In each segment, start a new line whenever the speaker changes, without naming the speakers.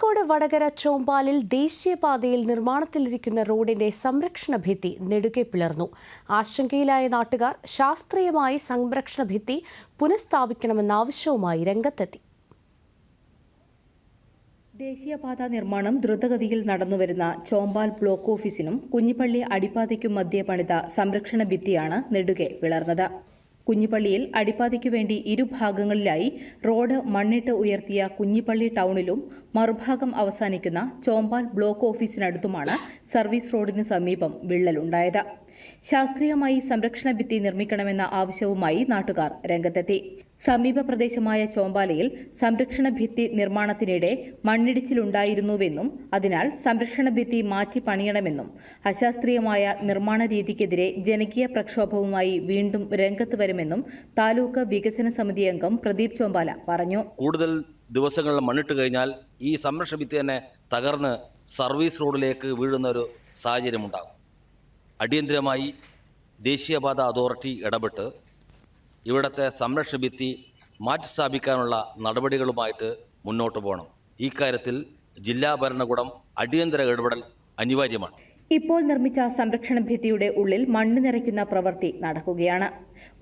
കോഴിക്കോട് വടകര ചോമ്പാലിൽ ദേശീയപാതയിൽ നിർമ്മാണത്തിലിരിക്കുന്ന റോഡിന്റെ സംരക്ഷണ ഭിത്തി നെടുകെ പിളർന്നു. ആശങ്കയിലായ നാട്ടുകാർ ശാസ്ത്രീയമായി സംരക്ഷണ ഭിത്തി പുനഃസ്ഥാപിക്കണമെന്ന ആവശ്യവുമായി രംഗത്തെത്തി.
ദേശീയപാത നിർമ്മാണം ദ്രുതഗതിയിൽ നടന്നുവരുന്ന ചോമ്പാൽ ബ്ലോക്ക് ഓഫീസിനും കുഞ്ഞിപ്പള്ളി അടിപ്പാതയ്ക്കും മധ്യേ പണിത സംരക്ഷണ ഭിത്തിയാണ് നെടുകെ പിളർന്നത്. കുഞ്ഞിപ്പള്ളിയിൽ അടിപ്പാതിക്കു വേണ്ടി ഇരുഭാഗങ്ങളിലായി റോഡ് മണ്ണിട്ട് ഉയർത്തിയ കുഞ്ഞിപ്പള്ളി ടൗണിലും മറുഭാഗം അവസാനിക്കുന്ന ചോമ്പാൽ ബ്ലോക്ക് ഓഫീസിനടുത്തുമാണ് സർവീസ് റോഡിന് സമീപം വിള്ളലുണ്ടായത്. ശാസ്ത്രീയമായി സംരക്ഷണ ഭിത്തി നിർമ്മിക്കണമെന്ന ആവശ്യവുമായി നാട്ടുകാർ രംഗത്തെത്തി. സമീപ പ്രദേശമായ ചോമ്പാലയിൽ സംരക്ഷണ ഭിത്തി നിർമ്മാണത്തിനിടെ മണ്ണിടിച്ചിലുണ്ടായിരുന്നുവെന്നും അതിനാൽ സംരക്ഷണ ഭിത്തി മാറ്റി പണിയണമെന്നും അശാസ്ത്രീയമായ നിർമ്മാണ രീതിക്കെതിരെ ജനകീയ പ്രക്ഷോഭവുമായി വീണ്ടും രംഗത്ത് താലൂക്ക് വികസന സമിതി അംഗം പ്രദീപ് ചോമ്പാല പറഞ്ഞു.
കൂടുതൽ ദിവസങ്ങളിൽ മണ്ണിട്ട് കഴിഞ്ഞാൽ ഈ സംരക്ഷണ ഭിത്തി തന്നെ തകർന്ന് സർവീസ് റോഡിലേക്ക് വീഴുന്ന ഒരു സാഹചര്യമുണ്ടാകും. അടിയന്തിരമായി ദേശീയപാത അതോറിറ്റി ഇടപെട്ട് ഇവിടുത്തെ സംരക്ഷണ ഭിത്തി മാറ്റിസ്ഥാപിക്കാനുള്ള നടപടികളുമായിട്ട് മുന്നോട്ട് പോകണം. ഇക്കാര്യത്തിൽ കാര്യത്തിൽ ജില്ലാ ഭരണകൂടം അടിയന്തര ഇടപെടൽ അനിവാര്യമാണ്.
ഇപ്പോൾ നിർമ്മിച്ച സംരക്ഷണ ഭിത്തിയുടെ ഉള്ളിൽ മണ്ണ് നിറയ്ക്കുന്ന പ്രവൃത്തി നടക്കുകയാണ്.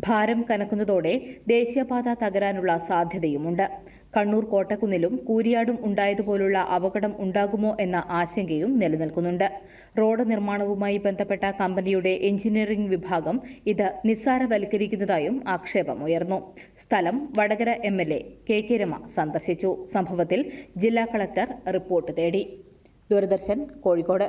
ഭാരം കനക്കുന്നതോടെ ദേശീയപാത തകരാനുള്ള സാധ്യതയുമുണ്ട്. കണ്ണൂർ കോട്ടക്കുന്നിലും കൂരിയാടും ഉണ്ടായതുപോലുള്ള അപകടം ഉണ്ടാകുമോ എന്ന ആശങ്കയും നിലനിൽക്കുന്നുണ്ട്. റോഡ് നിർമ്മാണവുമായി ബന്ധപ്പെട്ട കമ്പനിയുടെ എഞ്ചിനീയറിംഗ് വിഭാഗം ഇത് നിസ്സാരവൽക്കരിക്കുന്നതായും ആക്ഷേപമുയർന്നു സ്ഥലം Vadakara M L A K K Rema സന്ദർശിച്ചു. സംഭവത്തിൽ ജില്ലാ കളക്ടർ റിപ്പോർട്ട് തേടി. ദൂരദർശൻ കോഴിക്കോട്.